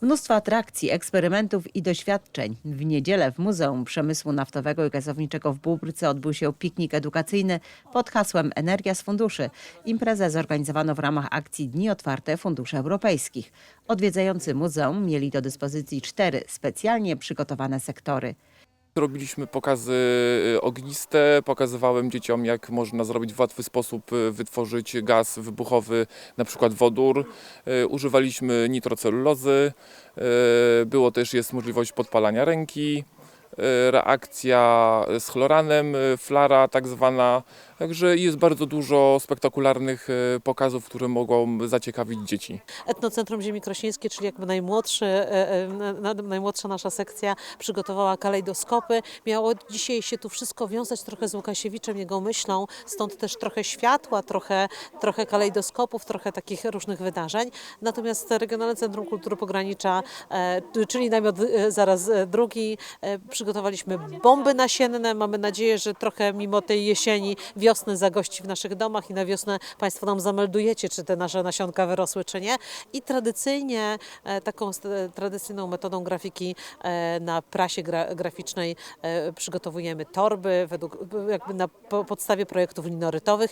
Mnóstwo atrakcji, eksperymentów i doświadczeń. W niedzielę w Muzeum Przemysłu Naftowego i Gazowniczego w Bóbrce odbył się piknik edukacyjny pod hasłem Energia z Funduszy. Imprezę zorganizowano w ramach akcji Dni Otwarte Funduszy Europejskich. Odwiedzający muzeum mieli do dyspozycji cztery specjalnie przygotowane sektory. Robiliśmy pokazy y, ogniste, pokazywałem dzieciom jak można zrobić w łatwy sposób y, wytworzyć gaz wybuchowy, na przykład wodór. Y, Używaliśmy nitrocelulozy, było też jest możliwość podpalania ręki, reakcja z chloranem, y, flara tak zwana. Także jest bardzo dużo spektakularnych y, pokazów, które mogą zaciekawić dzieci. Etnocentrum Ziemi Krośnieńskiej, czyli jakby najmłodszy, e, e, na- na- najmłodsza nasza sekcja przygotowała kalejdoskopy. Miało dzisiaj się tu wszystko wiązać trochę z Łukasiewiczem, jego myślą, stąd też trochę światła, trochę, trochę kalejdoskopów, trochę takich różnych wydarzeń. Natomiast Regionalne Centrum Kultury Pogranicza, e, czyli namiot zaraz drugi, e, przygotowaliśmy bomby nasienne. Mamy nadzieję, że trochę mimo tej jesieni, wiosny zagości w naszych domach i na wiosnę Państwo nam zameldujecie, czy te nasze nasionka wyrosły, czy nie. I tradycyjnie e, taką tradycyjną metodą grafiki e, na prasie gra, graficznej e, przygotowujemy torby według, jakby na po, podstawie projektów linorytowych.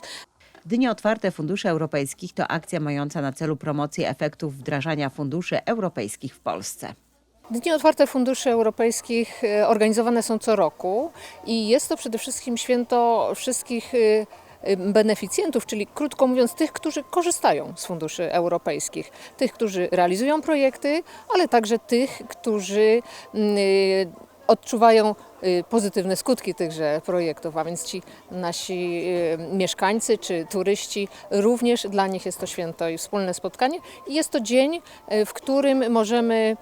Dni Otwarte Funduszy Europejskich to akcja mająca na celu promocję efektów wdrażania funduszy europejskich w Polsce. Dni Otwarte Funduszy Europejskich e, organizowane są co roku i jest to przede wszystkim święto wszystkich e, e, beneficjentów, czyli krótko mówiąc tych, którzy korzystają z funduszy europejskich, tych, którzy realizują projekty, ale także tych, którzy mm, odczuwają pozytywne skutki tychże projektów, a więc ci nasi mieszkańcy czy turyści, również dla nich jest to święto i wspólne spotkanie. I jest to dzień, w którym możemy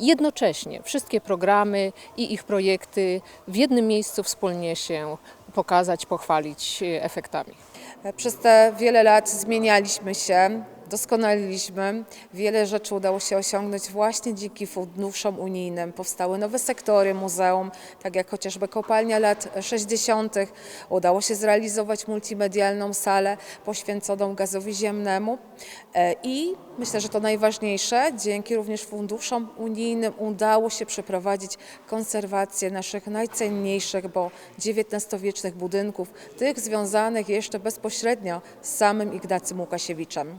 jednocześnie wszystkie programy i ich projekty w jednym miejscu wspólnie się pokazać, pochwalić e, efektami. Przez te wiele lat zmienialiśmy się, doskonaliliśmy. Wiele rzeczy udało się osiągnąć właśnie dzięki funduszom unijnym. Powstały nowe sektory muzeum, tak jak chociażby kopalnia lat 60. Udało się zrealizować multimedialną salę poświęconą gazowi ziemnemu. E, I myślę, że to najważniejsze, dzięki również funduszom unijnym udało się przeprowadzić konserwację naszych najcenniejszych, bo XIX-wiecznych budynków, tych związanych jeszcze bezpośrednio z samym Ignacym Łukasiewiczem.